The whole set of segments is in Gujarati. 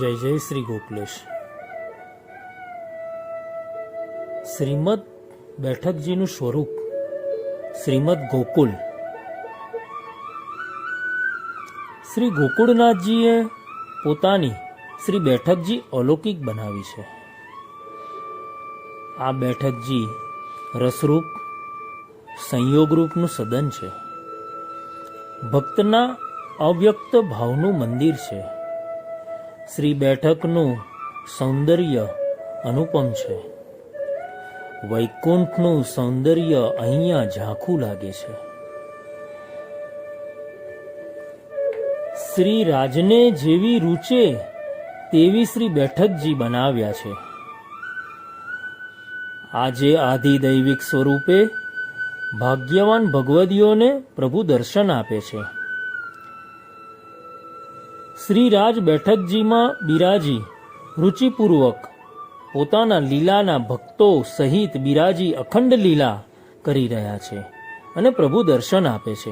જય જય શ્રી ગોકુલેશ. શ્રીમદ બેઠકજીનું સ્વરૂપ, શ્રીમદ ગોકુલ. શ્રી ગોકુળનાથજીએ પોતાની શ્રી બેઠકજી અલૌકિક બનાવી છે. આ બેઠકજી રસરૂપ, સંયોગરૂપનું સદન છે. ભક્તના અવ્યક્ત ભાવનું મંદિર છે. શ્રી બેઠકનું સૌંદર્ય અનુપમ છે. વૈકુંઠનું સૌંદર્ય અહીંયા ઝાંખું લાગે છે. શ્રી રાજને જેવી રૂચે તેવી શ્રી બેઠકજી બનાવ્યા છે. આજે આધિદૈવિક સ્વરૂપે ભાગ્યવાન ભગવદીઓને પ્રભુ દર્શન આપે છે. શ્રી રાજ બેઠકજીમાં બિરાજી, રુચિપૂર્વક પોતાના લીલાના ભક્તો સહિત બિરાજી અખંડ લીલા કરી રહ્યા છે અને પ્રભુ દર્શન આપે છે.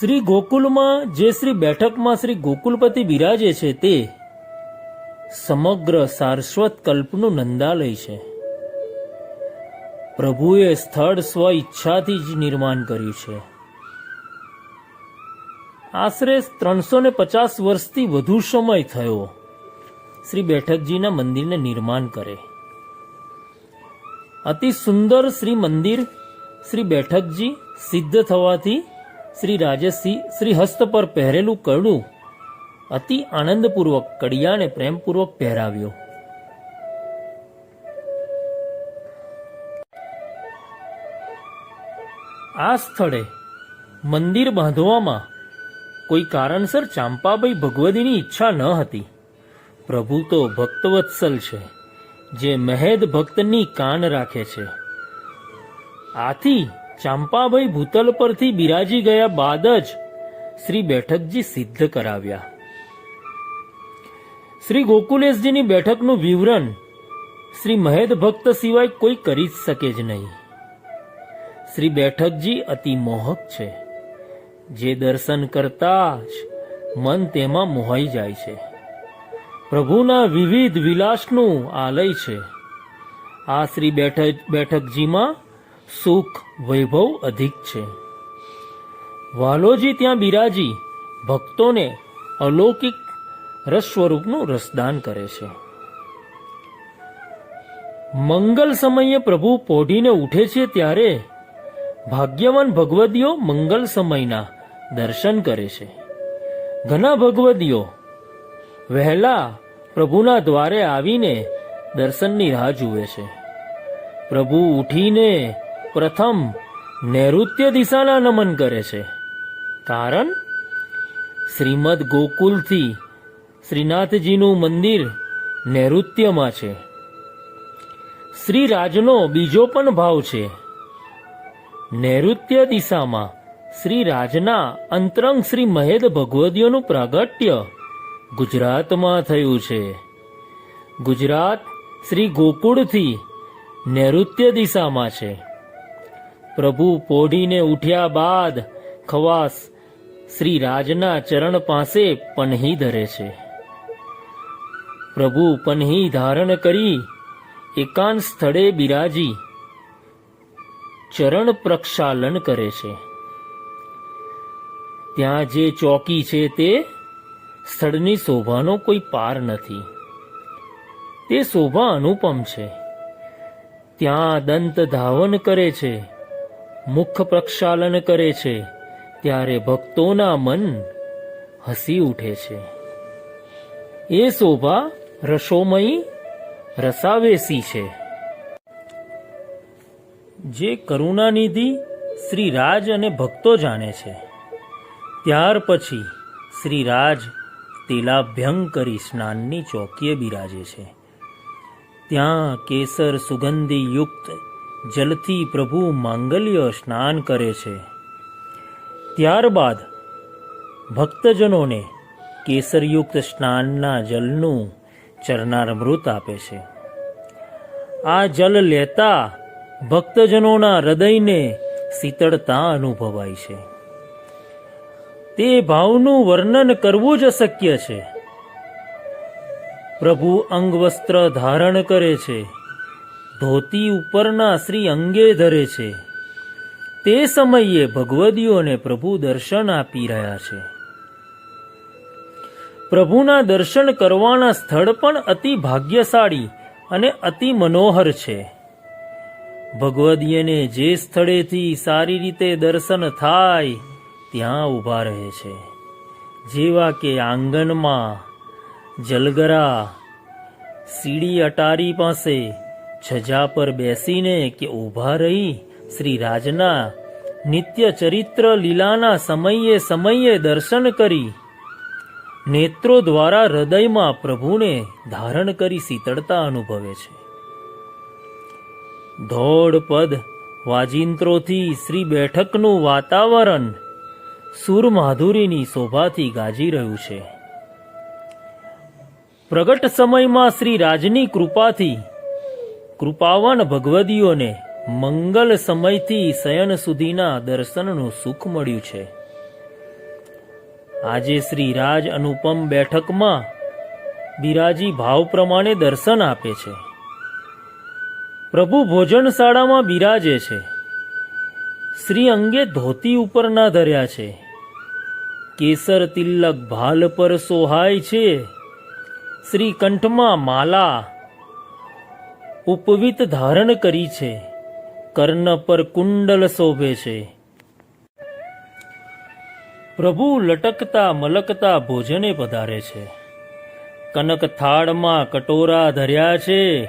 શ્રી ગોકુલમાં જે શ્રી બેઠકમાં શ્રી ગોકુલપતિ બિરાજે છે તે સમગ્ર સારસ્વત કલ્પનું નંદાલય છે. પ્રભુએ સ્થળ સ્વ ઈચ્છાથી જ નિર્માણ કર્યું છે. આશરે ત્રણસો ને પચાસ વર્ષથી વધુ સમય થયો. શ્રી બેઠકજીના મંદિરને નિર્માણ કરે. અતિ સુંદર શ્રી મંદિર શ્રી બેઠકજી સિદ્ધ થવાથી શ્રી રાજેશસિંહ શ્રી હસ્ત પર પહેરેલું કડું અતિ આનંદપૂર્વક, કડિયાને પ્રેમપૂર્વક પહેરાવ્યો. આ સ્થળે મંદિર બાંધવામાં કોઈ કારણસર ચાંપાબાઈ ભગવતીની ઈચ્છા ન હતી. પ્રભુ તો ભક્તવત્સલ છે, જે મહેદ ભક્તની કાન રાખે છે. આથી ચાંપાબાઈ ભૂતલ પરથી બિરાજી ગયા બાદ જ શ્રી બેઠકજી સિદ્ધ કરાવ્યા. શ્રી ગોકુલેશજીની બેઠકનું વિવરણ શ્રી મહેદ ભક્ત સિવાય કોઈ કરી શકે જ નહીં. શ્રી બેઠકજી અતિ મોહક છે. જે દર્શન કરતા જ મન તેમાં મોહાઈ જાય છે. પ્રભુના વિવિધ વિલાસનું આલય છે. આ શ્રી બેઠક, બેઠકજીમાં સુખ વૈભવ અધિક છે. વાલોજી ત્યાં બિરાજી ભક્તોને અલૌકિક રસ સ્વરૂપનું રસદાન કરે છે. મંગલ સમયે પ્રભુ પોઢીને ઉઠે છે ત્યારે ભાગ્યવાન ભગવદીઓ મંગલ સમયના દર્શન કરે છે. ઘણા ભગવદીઓ વહેલા પ્રભુના દ્વારે આવીને દર્શનની રાહ જુએ છે. પ્રભુ ઉઠીને પ્રથમ નૈઋત્ય દિશાના નમન કરે છે. કારણ શ્રીમદ ગોકુલથી શ્રીનાથજીનું મંદિર નૈઋત્યમાં છે. શ્રી રાજનો બીજો પણ ભાવ છે. નૈઋત્ય દિશામાં શ્રી રાજના અંતરંગ શ્રી મહેદ ભગવદીઓનું પ્રાગટ્ય ગુજરાતમાં થયું છે. ગુજરાત શ્રી ગોકુળથી નૈઋત્ય દિશામાં છે. પ્રભુ પોઢીને ઉઠ્યા બાદ ખવાસ શ્રી રાજના ચરણ પાસે પનહી ધરે છે. પ્રભુ પનહી ધારણ કરી એકાંત સ્થળે બિરાજી ચરણ પ્રક્ષાલન કરે છે. ત્યાં જે ચોકી છે તે સ્થળની શોભાનો કોઈ પાર નથી. તે શોભા અનુપમ છે. ત્યાં દંત ધાવન કરે છે, મુખ પ્રક્ષાલન કરે છે, ત્યારે ભક્તોના મન હસી ઉઠે છે. એ શોભા રસોમયી રસાવેસી છે. જે કરુણાનિધિ શ્રી રાજ અને ભક્તો જાણે છે. ત્યાર પછી શ્રી રાજ તિલાભ્યંગ કરી સ્નાનની ચોકીએ બિરાજે છે. ત્યાં કેસર સુગંધી યુક્ત જલથી પ્રભુ માંગલ્ય સ્નાન કરે છે. ત્યારબાદ ભક્તજનોને કેસરયુક્ત સ્નાનના જલનું ચરનારમૃત આપે છે. આ જલ લેતા ભક્તજનોના હૃદયને શીતળતા અનુભવાય છે. તે ભાવનું વર્ણન કરવું જ અશક્ય છે. પ્રભુ અંગવસ્ત્ર ધારણ કરે છે. ધોતી ઉપરના શ્રી અંગે ધરે છે. તે સમયે ભગવદીઓને પ્રભુ દર્શન આપી રહ્યા છે. પ્રભુના દર્શન કરવાના સ્થળ પણ અતિ ભાગ્યશાળી અને અતિ મનોહર છે. ભગવદીયને જે સ્થળેથી સારી રીતે દર્શન થાય ત્યાં ઊભા રહે છે. જેવા કે આંગણમાં જલગરા, સીડી અટારી પાસે છજા પર બેસીને કે ઊભા રહી શ્રી રાજના નિત્ય ચરિત્ર લીલાના સમયે સમયે દર્શન કરી નેત્રો દ્વારા હૃદયમાં પ્રભુને ધારણ કરી શીતળતા અનુભવે છે. ધોળ પદ વાજિંત્રોથી શ્રી બેઠકનું વાતાવરણ સુર માધુરીની શોભાથી ગાજી રહ્યું છે. પ્રગટ સમયમાં શ્રી રાજની કૃપાથી, કૃપાવન ભગવદીઓને મંગલ સમયથી શયન સુધીના દર્શનનું સુખ મળ્યું છે. આજે શ્રી રાજ અનુપમ બેઠકમાં બિરાજી ભાવ પ્રમાણે દર્શન આપે છે. પ્રભુ ભોજનશાળામાં બિરાજે છે. શ્રી અંગે ધોતી ઉપર ના ધર્યા છે. કેસર તિલક ભાલ પર સોહાય છે. શ્રી કંઠમાં માલા ઉપવિત ધારણ કરી છે. કર્ણ પર કુંડલ શોભે છે. પ્રભુ લટકતા મલકતા ભોજને પધારે છે. કનક થાળમાં કટોરા ધર્યા છે.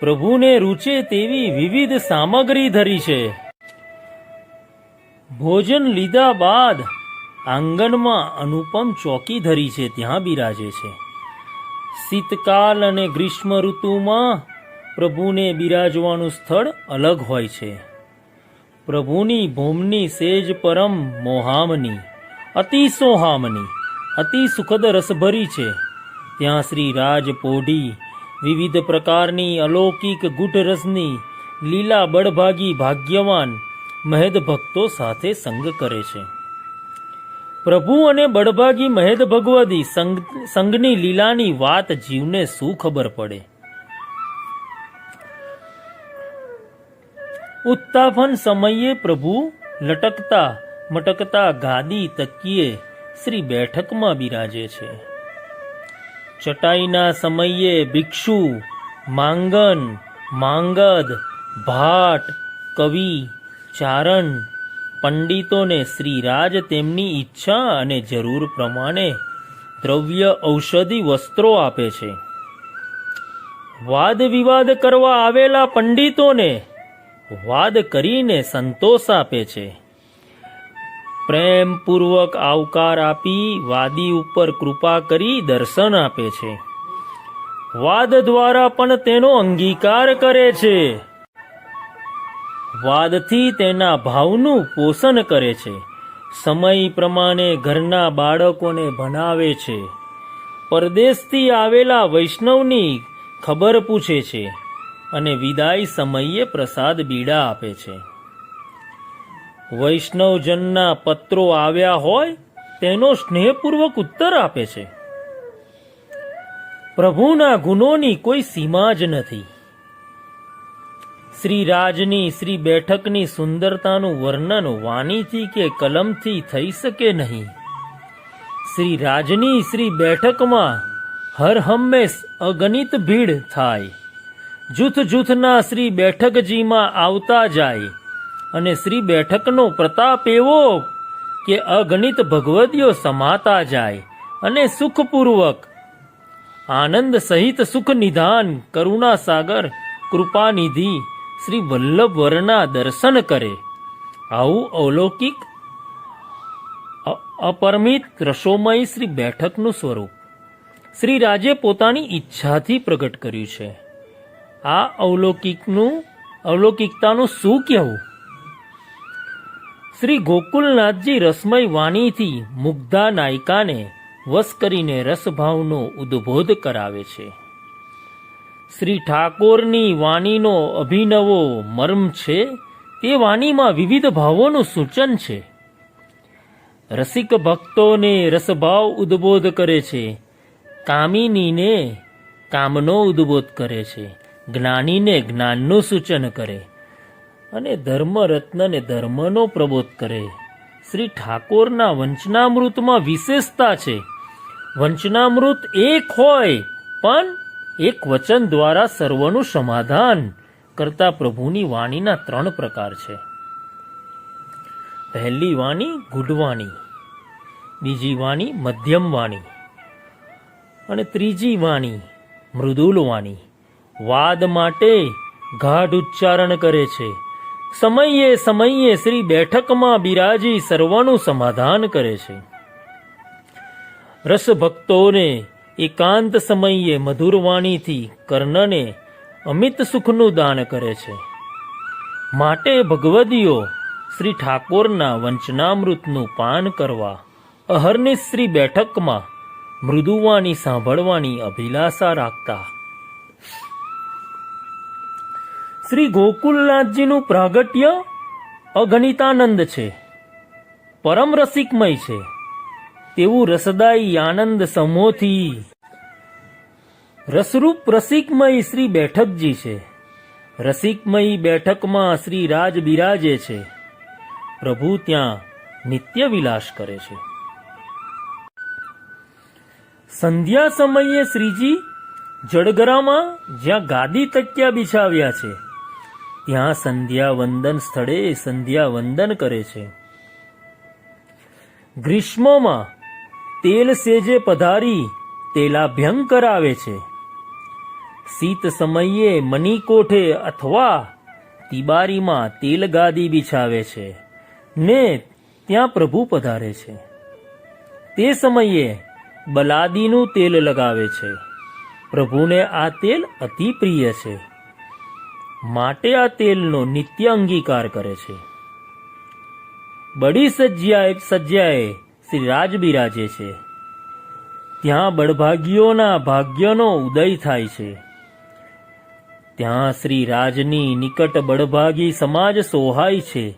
પ્રભુને રૂચે તેવી વિવિધ સામગ્રી ધરી છે. ભોજન લીધા બાદ આંગણમાં અનુપમ ચોકી ધરી છે, ત્યાં બિરાજે છે. શીતકાલ અને ગ્રીષ્મ ઋતુમાં પ્રભુને બિરાજવાનું સ્થળ અલગ હોય છે. પ્રભુની ભૂમની સેજ પરમ મોહામની, અતિ સોહામની, અતિ સુખદ રસભરી છે. ત્યાં શ્રી રાજ પોઢી, વિવિધ પ્રકારની અલૌકિક ગુઢ રસની, લીલા બળભાગી ભાગ્યવાન, મહેદ ભક્તો સાથે સંગ કરે છે. પ્રભુ અને બળભાગી મહેદ ભગવદી સંઘની લીલાની વાત જીવને શું ખબર પડે? ઉત્તાપન સમયે પ્રભુ લટકતા, મટકતા ગાદી તકીએ શ્રી બેઠકમાં બિરાજે છે. ચટાઈના સમયે ભિક્ષુ, માંગન, માંગદ, ભાટ, કવિ, ચારણ પંડિતોને શ્રીરાજ તેમની ઈચ્છા અને જરૂર પ્રમાણે દ્રવ્ય ઔષધિ વસ્ત્રો આપે છે. વાદ વિવાદ કરવા આવેલા પંડિતોને વાદ કરીને સંતોષ આપે છે. પ્રેમપૂર્વક આવકાર આપી વાદી ઉપર કૃપા કરી દર્શન આપે છે. વાદ દ્વારા પણ તેનો અંગીકાર કરે છે. વાદથી તેના ભાવનું પોષણ કરે છે. સમય પ્રમાણે ઘરના બાળકોને ભણાવે છે. પરદેશથી આવેલા વૈષ્ણવની ખબર પૂછે છે અને વિદાય સમયે પ્રસાદ બીડા આપે છે. વૈષ્ણવજનના પત્રો આવ્યા હોય તેનો સ્નેહપૂર્વક ઉત્તર આપે છે. પ્રભુના ગુનોની કોઈ સીમા જ નથી. શ્રી રાજની શ્રી બેઠકની સુંદરતાનું વર્ણન વાણીથી કે કલમથી થઈ શકે નહીં. શ્રી રાજની શ્રી બેઠકમાં હર હંમેશ અગણિત ભીડ થાય. જૂથ જૂથના શ્રી બેઠકજીમાં આવતા જાય. અને શ્રી બેઠકનો પ્રતાપ એવો કે અગણિત ભગવદીઓ સમાતા જાય અને સુખપૂર્વક, આનંદ સહિત સુખ નિધાન કરુણા સાગર કૃપાનિધિ શ્રી વલ્લભ વરના દર્શન કરે. આવું અવલૌકિક અપરમિત રસોમય શ્રી બેઠકનું સ્વરૂપ. શ્રી રાજે પોતાની ઈચ્છાથી પ્રગટ કર્યું છે. આ અવલૌકિકનું, અવલૌકિકતાનું શું કહેવું? શ્રી ગોકુલનાથજી રસમય વાણીથી મુગ્ધા નાયિકાને વશ કરીને રસભાવનો ઉદ્બોધ કરાવે છે. શ્રી ઠાકોરની વાણીનો અભિનવો મર્મ છે, તે વાણીમાં વિવિધ ભાવોનું સૂચન છે. રસિક ભક્તોને રસભાવ ઉદ્બોધ કરે છે, કામિનીને કામનો ઉદ્બોધ કરે છે, જ્ઞાનીને જ્ઞાનનું સૂચન કરે અને ધર્મરત્નને ધર્મનો પ્રબોધ કરે. શ્રી ઠાકોરના વંચનામૃતમાં વિશેષતા છે, વંચનામૃત એક હોય, પણ એક વચન દ્વારા સર્વનું સમાધાન કરતા પ્રભુની વાણીના ત્રણ પ્રકાર છે. પહેલી વાણી ગુઢવાણી બીજી વાણી, મધ્યમ વાણી. અને ત્રીજી વાણી, મૃદુલ વાણી. વાદ માટે ગાઢ ઉચ્ચારણ કરે છે. સમયે સમયે શ્રી બેઠકમાં બિરાજી સર્વનું સમાધાન કરે છે. રસભક્તોને એકાંત સમયે મધુર વાણીથી કર્ણને અમિત સુખનું દાન કરે છે. માટે ભગવદીઓ શ્રી ઠાકોરના વંચનામૃતનું પાન કરવા અહરની શ્રી બેઠકમાં મૃદુવાણી સાંભળવાની અભિલાષા રાખતા. શ્રી ગોકુલનાથજીનું પ્રાગટ્ય અગણિતાનંદ છે. પરમ રસિકમય છે. તેવું રસદાયી આનંદ સમોથી રસરૂપ રસિકમય શ્રી બેઠકજી છે. રસિકમય બેઠકમાં શ્રી રાજ બિરાજે છે. પ્રભુ ત્યાં નિત્ય વિલાસ કરે છે. સંધ્યા સમયે શ્રીજી જડગરામાં જ્યાં ગાદી તક્યા બિછાવ્યા છે, ત્યાં સંધ્યા વંદન સ્થળે સંધ્યા વંદન કરે છે. ગ્રીષ્મમાં તેલ સેજે પધારી તેલાભ્યંગ કરાવે છે. શીત સમયે મનીકોઠે અથવા, તિબારીમાં તેલ ગાદી બિછાવે છે. ને ત્યાં પ્રભુ પધારે છે. તે સમયે બલાદીનું તેલ લગાવે છે. પ્રભુને આ તેલ અતિ પ્રિય છે. માટે આ તેલનો નિત્ય અંગીકાર કરે છે. બડી સજ્જાએ સજ્જાએ શ્રી રાજ બિરાજે છે. ત્યાં બળભાગ્યોના ભાગ્યનો ઉદય થાય છે. ત્યાં શ્રી રાજની નિકટ બળભાગી સમાજ સોહાય છે.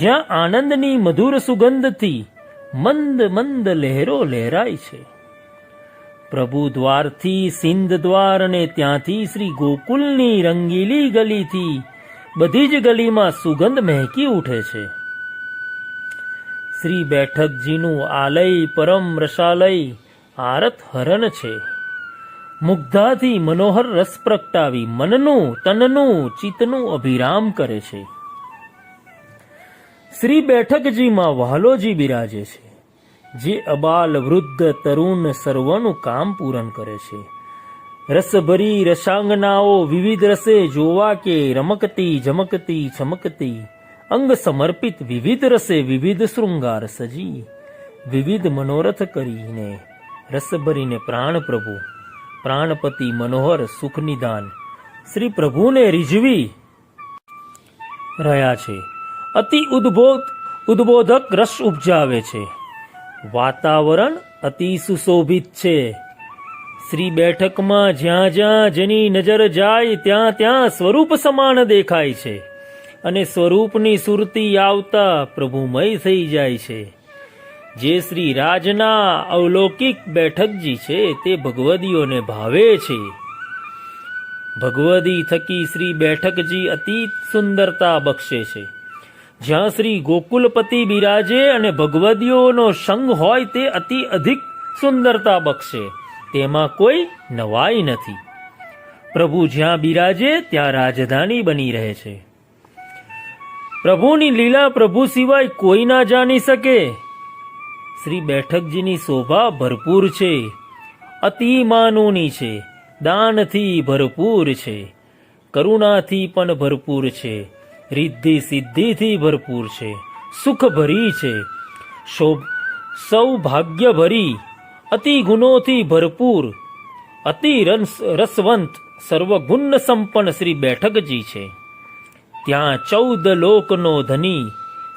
જ્યાં આનંદની મધુર સુગંધથી મંદ મંદ લહેરો લહેરાય છે. પ્રભુ દ્વારથી સિંધ દ્વાર અને ત્યાંથી શ્રી ગોકુલની રંગીલી ગલીથી બધી જ ગલીમાં સુગંધ મહેકી ઉઠે છે. શ્રી બેઠકજીનું આલય પરમ રસાલય આરત હરણ છે. મુગ્ધાથી મનોહર રસ પ્રગટાવી મનનું, તનનું, ચિત્તનું અભિરામ કરે છે. શ્રી બેઠકજીમાં વહાલોજી બિરાજે છે, જે અબાલ વૃદ્ધ તરુણ સર્વનું કામ પૂરણ કરે છે. રસભરી રસાંગનાઓ વિવિધ રસે જોવા કે રમકતી જમકતી ચમકતી અંગ સમર્પિત વિવિધ રસે વિવિધ શૃંગાર સજી. વિવિધ મનોરથ કરીને રસ ભરીને પ્રાણ પ્રભુ. પ્રાણપતિ મનોહર સુખ નિદાન. શ્રી પ્રભુને રીઝવી રહ્યા છે. અતિ ઉદ્બોધ ઉદ્બોધક રસ ઉપજાવે છે. વાતાવરણ અતિ સુશોભિત છે. શ્રી બેઠકમાં જ્યાં જ્યાં જેની નજર જાય ત્યાં ત્યાં સ્વરૂપ સમાન દેખાય છે. અને સ્વરૂપની સુરતી આવતા પ્રભુમય થઈ જાય છે. જે શ્રી રાજના અવલૌકિક બેઠકજી છે, તે ભગવદીઓને ભાવે છે. ભગવદી થકી શ્રી બેઠકજી અતિ સુંદરતા બક્ષે છે. જ્યાં શ્રી ગોકુલપતિ બિરાજે અને ભગવદીઓનો સંગ હોય, તે અતિ અધિક સુંદરતા બક્ષે. તેમાં કોઈ નવાઈ નથી. પ્રભુ જ્યાં બિરાજે, ત્યાં રાજધાની બની રહે છે. પ્રભુની લીલા પ્રભુ સિવાય કોઈ ના જાણી શકે? શ્રી બેઠકજીની શોભા ભરપૂર છે. અતિ માનુની છે. દાનથી ભરપૂર છે. કરુણાથી પણ ભરપૂર છે. રિદ્ધિ સિદ્ધિથી ભરપૂર છે. સુખ ભરી છે. શોભ સૌભાગ્ય ભરી અતિ ગુણોથી ભરપૂર, અતિ રસ રસવંત સર્વગુણ સંપન્ન શ્રી બેઠકજી છે. ત્યાં ચૌદ લોકનો ધની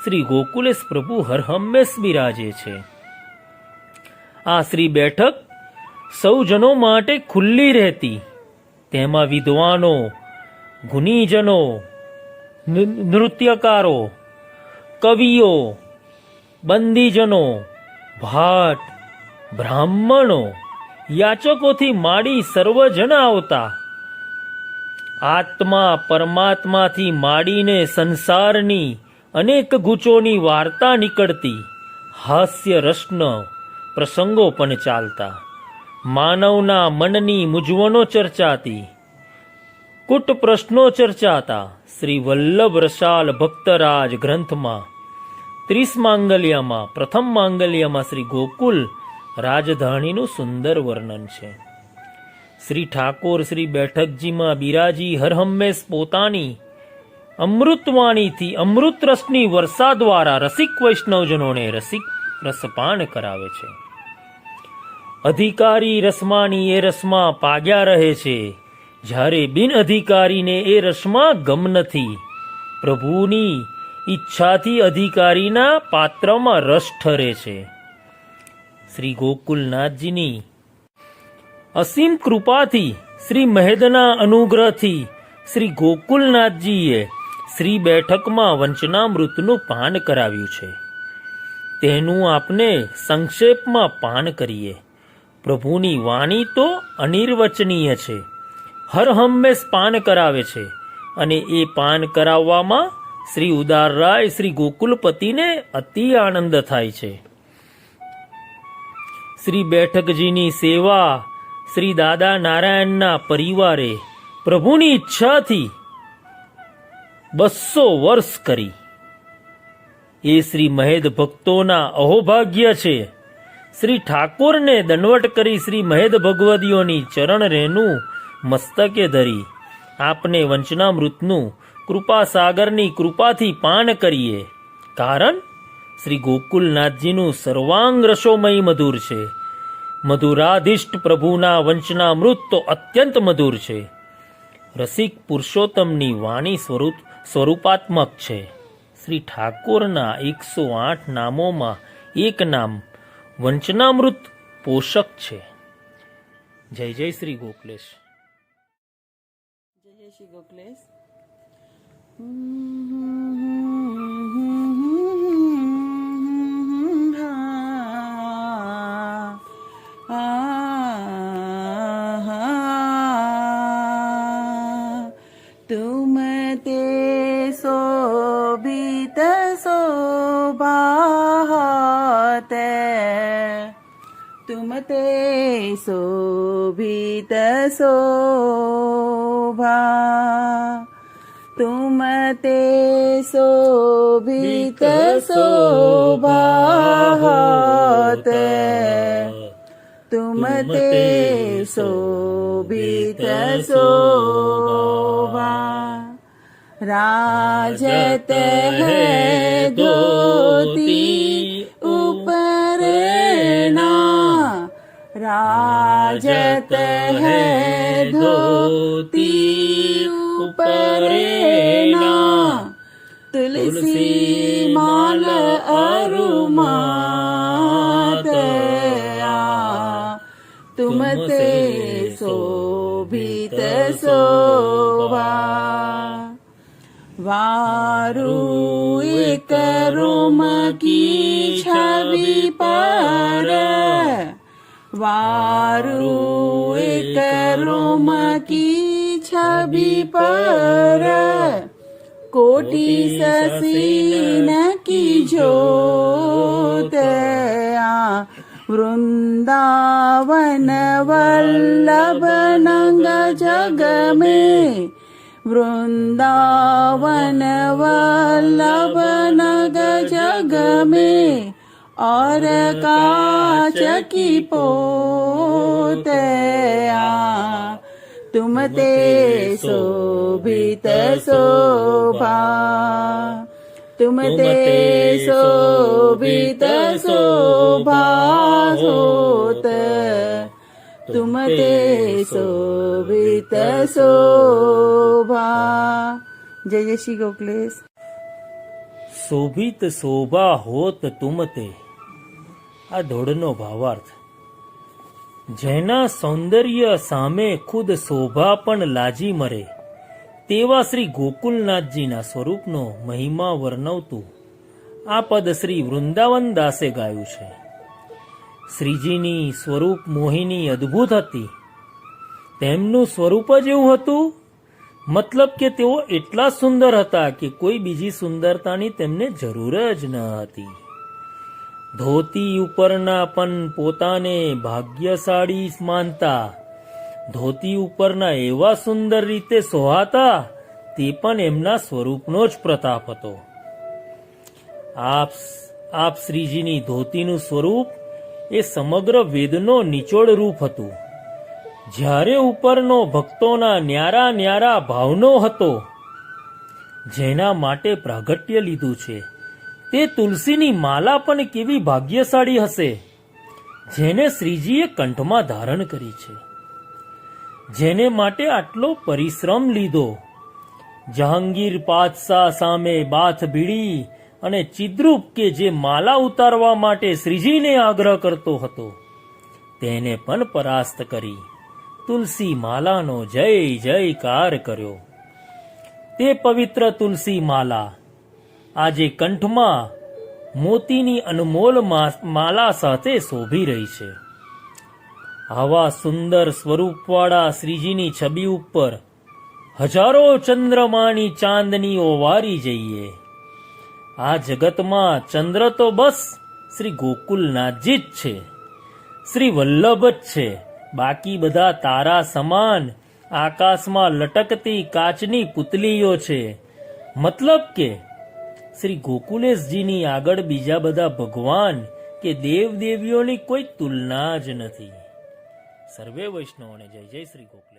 શ્રી ગોકુલેશ પ્રભુ હર હંમેશ બિરાજે છે. આ શ્રી બેઠક સૌજનો માટે ખુલ્લી રહેતી. તેમાં વિદ્વાનો ગુનીજનો નૃત્યકારો, કવિઓ, બંદીજનો, ભાટ, બ્રાહ્મણો, યાચકોથી માડી સર્વજન આવતા. આત્મા પરમાત્માથી માંડીને સંસારની અનેક ગૂંચોની વાર્તા નીકળતી. હાસ્ય રસનો પ્રસંગો પણ ચાલતા. માનવના મનની મૂંઝવણો ચર્ચાતી. કુટ પ્રશ્નો ચર્ચાતા. શ્રી વલ્લભ રસાલ ભક્તરાજ ગ્રંથમાં. ત્રીસ માંગલ્યમાં, પ્રથમ માંગલ્યમાં શ્રી ગોકુલ રાજધાનીનું સુંદર વર્ણન છે. શ્રી ઠાકોર શ્રી બેઠકજીમાં બિરાજી હરહંમેશ પોતાની અમૃતવાણીથી અમૃત રસની વર્ષા દ્વારા રસિક વૈષ્ણવજનોને રસિક રસપાન કરાવે છે. અધિકારી રસમાની એ રસમાં પાગ્યા રહે છે. જ્યારે બિન અધિકારીને એ રસમાં ગમ નથી. પ્રભુની ઈચ્છાથી અધિકારીના પાત્રમાં રસ ઠરે છે. શ્રી ગોકુલનાથજીની અસીમ કૃપાથી શ્રી મહેદના અનુગ્રહથી શ્રી ગોકુલનાથજીએ શ્રી બેઠકમાં વંચનામૃતનું પાન કરાવ્યું છે. તેનું આપને સંક્ષેપમાં પાન કરીએ. પ્રભુની વાણી તો અનિર્વચનીય છે. હર હંમેશ પાન કરાવે છે અને એ પાન કરાવવામાં શ્રી ઉદારરાય શ્રી ગોકુલપતિને અતિ આનંદ થાય છે. શ્રી બેઠકજીની સેવા શ્રી દાદા નારાયણના પરિવારે પ્રભુની ઈચ્છાથી બસો વર્ષ કરી. એ શ્રી મહેદ ભક્તોના અહોભાગ્ય છે. શ્રી ઠાકોરને દંડવટ કરી શ્રી મહેદ ભગવદીઓની ચરણ રેનું મસ્તકે ધરી. આપને વંચનામૃતનું કૃપા સાગરની કૃપાથી પાન કરીએ. કારણ શ્રી ગોકુલનાથજીનું સર્વાંગ રસોમય મધુર છે. મધુરાધિષ્ટ પ્રભુના વંચનામૃત તો અત્યંત મધુર છે. રસિક પુરુષોત્તમની વાણી સ્વરૂપ, સ્વરૂપાત્મક છે. શ્રી ઠાકોરના એકસો આઠ નામોમાં એક નામ વંચનામૃત પોષક છે. જય જય શ્રી ગોકલેશ જય જય શ્રી ગોખલેશ. तुम ते शोभित शोभाते तुम ते शोभित शोभा। तुम ते शोभित शोभाते तुम ते शोभित शोभा राजत है धोती उपरना राजत है धोती उपरना तुलसी माल अरुमातया तुम ते शोभित शोभा वारु एक रोम की छवि पर वारु एक रोम की छवि पर कोटि ससीन की जोत आ, वृंदावन वल्लभ नंग जग में वृंदावन वल्लभ नग जग में और काच की पोतया तुम ते शोभित शोभा। तुम ते शोभित शोभा होत तुम ते शोभित शोभा जय जय श्री गोखलेश શોભિત શોભા હોત તુમતે આ ધોળનો ભાવાર્થ જેના સૌંદર્ય સામે ખુદ શોભા પણ લાજી મરે તેવા શ્રી ગોકુલનાથજીના સ્વરૂપનો મહિમા વર્ણવતું આ પદ શ્રી વૃંદાવન દાસે ગાયું છે. શ્રીજીની સ્વરૂપ મોહિની અદ્ભુત હતી. તેમનું સ્વરૂપ જ એવું હતું, મતલબ કે તેઓ એટલા સુંદર હતા કે કોઈ બીજી સુંદરતાની તેમને જરૂર જ ન હતી. ધોતી ઉપરના પણ પોતાને ભાગ્યશાળી માનતા ધોતી ઉપરના એવા સુંદર રીતે સોહાતા, તે પણ એમના સ્વરૂપનો જ પ્રતાપ હતો. આપ આપ શ્રીજીની ધોતીનું સ્વરૂપ એ સમગ્ર વેદનો નિચોડ રૂપ હતું. જ્યારે ઉપરનો ભક્તોના ન્યારા ન્યારા ભાવનો હતો, જેના માટે પ્રાગટ્ય લીધું છે, તે તુલસીની માલા પણ કેવી ભાગ્યશાળી હશે, જેને શ્રીજીએ કંઠમાં ધારણ કરી છે. જેને માટે આટલો પરિશ્રમ લીધો. જહાંગીર પાતશાહ સામે બાથ ભીડી અને ચિદ્રુપ કે જે માલા ઉતારવા માટે શ્રીજીને આગ્રહ કરતો હતો, તેને પણ પરાસ્ત કરી. તુલસી માલાનો જય જયકાર કર્યો. તે પવિત્ર તુલસી માલા આજે કંઠમાં મોતીની અનમોલ માલા સાથે શોભી રહી છે. આવા સુંદર સ્વરૂપવાળા શ્રીજીની છબી ઉપર હજારો ચંદ્રમાની ચાંદનીઓ વારી જઈએ. આ જગતમાં ચંદ્ર તો બસ શ્રી ગોકુલનાથજી જ છે. શ્રી વલ્લભ જ છે. બાકી બધા તારા સમાન આકાશમાં લટકતી કાચની પુતલીઓ છે. મતલબ કે શ્રી ગોકુલેશજીની આગળ બીજા બધા ભગવાન કે દેવદેવીઓની કોઈ તુલના જ નથી. સર્વે વૈષ્ણવોને જય જય શ્રી ગોકુલ.